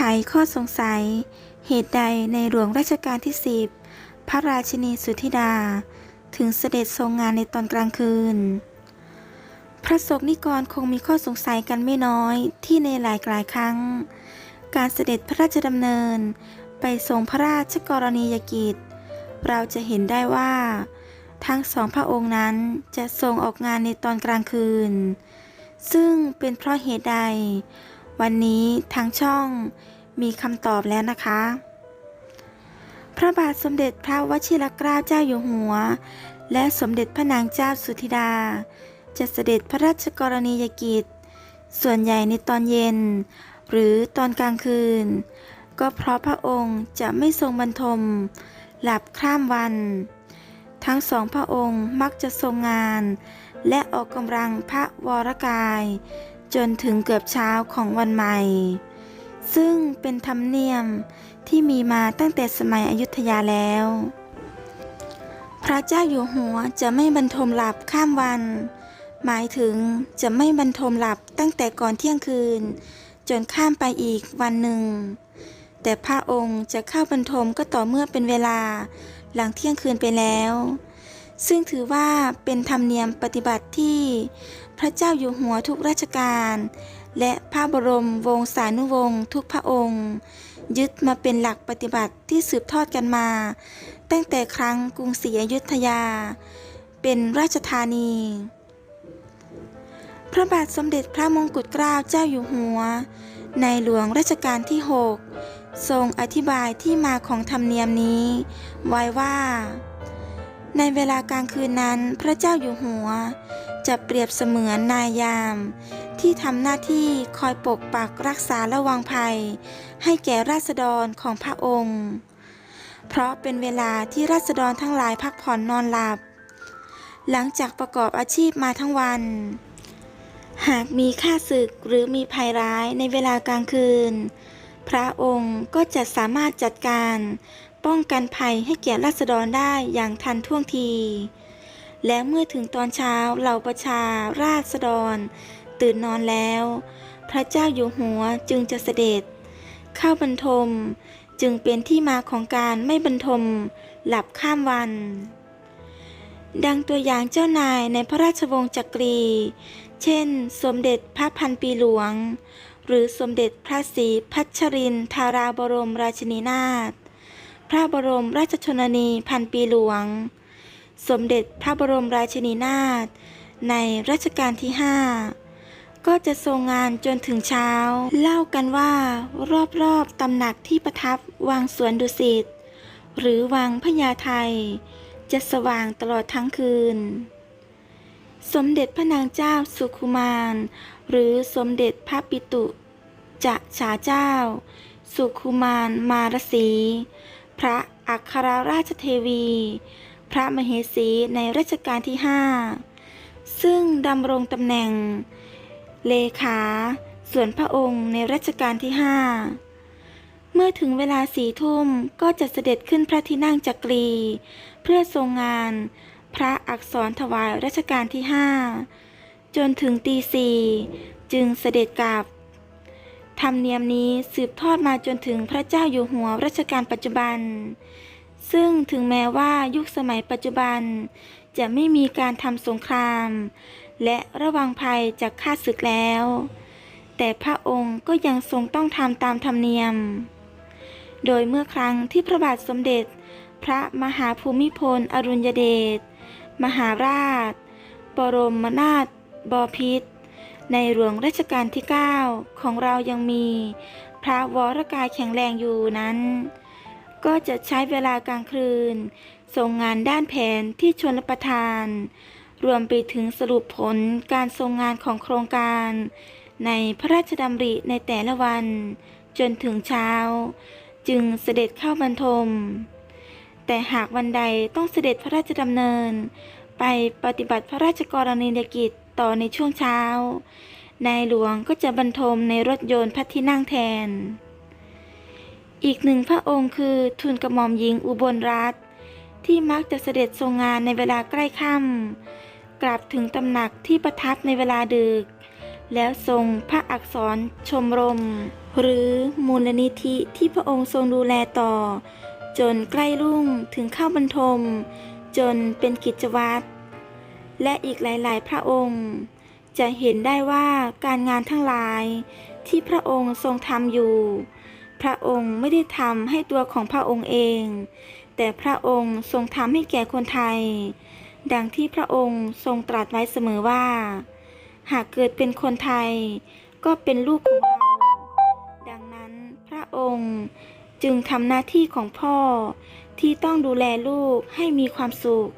ไขข้อสงสัย เหตุใดในหลวงรัชกาลที่สิบพระราชินีสุธิดา ถึงเสด็จทรงงานในตอนกลางคืน พระสงฆ์นิกรคงมีข้อสงสัยกันไม่น้อยที่ในหลายหลายครั้ง การเสด็จพระราชดำเนิน ไปทรงพระราชกรณียกิจ เราจะเห็นได้ว่า ทั้งสองพระองค์นั้นจะทรงออกงานในตอนกลางคืน ซึ่งเป็นเพราะเหตุใด วันนี้ทางช่องมีคำตอบแล้วนะคะ พระบาทสมเด็จพระวชิรเกล้าเจ้าอยู่หัว และสมเด็จพระนางเจ้าสุธิดา จะเสด็จพระราชกรณียกิจ ส่วนใหญ่ในตอนเย็น หรือตอนกลางคืน ก็เพราะพระองค์จะไม่ทรงบรรทม หลับข้ามวัน ทั้งสองพระองค์มักจะทรงงาน และออกกำลังพระวรกาย จนถึงเกือบเช้าของวันใหม่ ซึ่งเป็นธรรมเนียมที่มีมาตั้งแต่สมัยอยุธยาแล้ว พระเจ้าอยู่หัวจะไม่บรรทมหลับข้ามวัน หมายถึงจะไม่บรรทมหลับตั้งแต่ก่อนเที่ยงคืน จนข้ามไปอีกวันหนึ่ง แต่พระองค์จะเข้าบรรทมก็ต่อเมื่อเป็นเวลาหลังเที่ยงคืนไปแล้ว ซึ่งถือว่าเป็นธรรมเนียมปฏิบัติที่พระเจ้าอยู่หัวทุกราชการ และพระบรมวงศานุวงศ์ทุกพระองค์ ยึดมาเป็นหลักปฏิบัติที่สืบทอดกันมา ตั้งแต่ครั้งกรุงศรีอยุธยา เป็นราชธานี พระบาทสมเด็จพระมงกุฎเกล้าเจ้าอยู่หัว ในหลวงรัชกาลที่ 6 ทรงอธิบายที่มาของธรรมเนียมนี้ ไว้ว่า ในเวลากลางคืนนั้นพระเจ้าอยู่หัว จะเปรียบเสมือนนายยาม ที่ทำหน้าที่คอยปกปักรักษาระวังภัย ให้แก่ราษฎรของพระองค์ เพราะเป็นเวลาที่ราษฎรทั้งหลายพักผ่อนนอนหลับ หลังจากประกอบอาชีพมาทั้งวัน หากมีข้าศึกหรือมีภัยร้ายในเวลากลางคืน พระองค์ก็จะสามารถจัดการ ป้องกันภัยให้แก่ราษฎรได้อย่างทันท่วงที และเมื่อถึงตอนเช้าเหล่าประชาราษฎร ตื่นนอนแล้ว พระเจ้าอยู่หัวจึงจะเสด็จ เข้าบรรทมจึงเป็นที่มาของการไม่บรรทมหลับข้ามวัน ดังตัวอย่างเจ้านายในพระราชวงศ์จักรี เช่น สมเด็จพระพันปีหลวง หรือสมเด็จพระศรีพัชรินทาราบรมราชินีนาถ พระบรมราชชนนีพันปีหลวง สมเด็จพระบรมราชินีนาถในรัชกาลที่5ก็จะทรงงานจนถึงเช้า เล่ากันว่ารอบๆตำหนักที่ประทับวังสวนดุสิตหรือวังพญาไทย จะสว่างตลอดทั้งคืน สมเด็จพระนางเจ้าสุขุมารหรือสมเด็จพระปิตุจะฉาเจ้า สุขุมารมารสี พระอัครราชเทวี พระมเหสีในรัชกาลที่ 5 ซึ่งดำรงตำแหน่ง เลขา ส่วนพระองค์ในรัชกาลที่ 5 เมื่อถึงเวลาสี่ทุ่มก็จะเสด็จขึ้นพระที่นั่งจักรี เพื่อทรงงานพระอักษรถวายรัชกาลที่ 5 จนถึงตีสี่จึงเสด็จกลับ ธรรมเนียมนี้สืบทอดมาจนถึงพระเจ้าอยู่หัวรัชกาลปัจจุบัน ซึ่งถึงแม้ว่ายุคสมัยปัจจุบัน จะไม่มีการทำสงคราม และระวังภัยจากข้าศึกแล้ว แต่พระองค์ก็ยังทรงต้องทำตามธรรมเนียม โดยเมื่อครั้งที่พระบาทสมเด็จ พระมหาภูมิพลอดุลยเดชมหาราช บรมนาถบพิตร ในหลวงรัชกาลที่ 9 ของเรายังมี พระวรกายแข็งแรงอยู่นั้น ก็จะใช้เวลากลางคืนส่งงานด้านแผนที่ชนประทาน รวมไปถึงสรุปผลการทรงงานของโครงการ ในพระราชดำริในแต่ละวัน จนถึงเช้า จึงเสด็จเข้าบรรทม แต่หากวันใดต้องเสด็จพระราชดำเนิน ไปปฏิบัติพระราชกรณียกิจต่อในช่วงเช้า นายหลวงก็จะบรรทมในรถยนต์พระที่นั่งแทน อีกหนึ่งพระองค์คือทุนกระหม่อมหญิงอุบลรัตน์ที่มักจะเสด็จทรงงานในเวลาใกล้ค่ำกลับถึงตำหนักที่ประทับในเวลาดึก แล้วทรงพระอักษรชมรม หรือมูลนิธิที่พระองค์ทรงดูแลต่อ จนใกล้รุ่งถึงเข้าบรรทม จนเป็นกิจวัตร และอีกหลายๆ พระองค์ จะเห็นได้ว่าการงานทั้งหลายที่พระองค์ทรงทำอยู่ พระองค์ไม่ได้ทำให้ตัวของพระองค์เอง แต่พระองค์ทรงทำให้แก่คนไทย ดังที่พระองค์ทรงตรัสไว้เสมอว่า หากเกิดเป็นคนไทย ก็เป็นลูกของเรา ดังนั้นพระองค์จึงทำหน้าที่ของพ่อ ที่ต้องดูแลลูกให้มีความสุข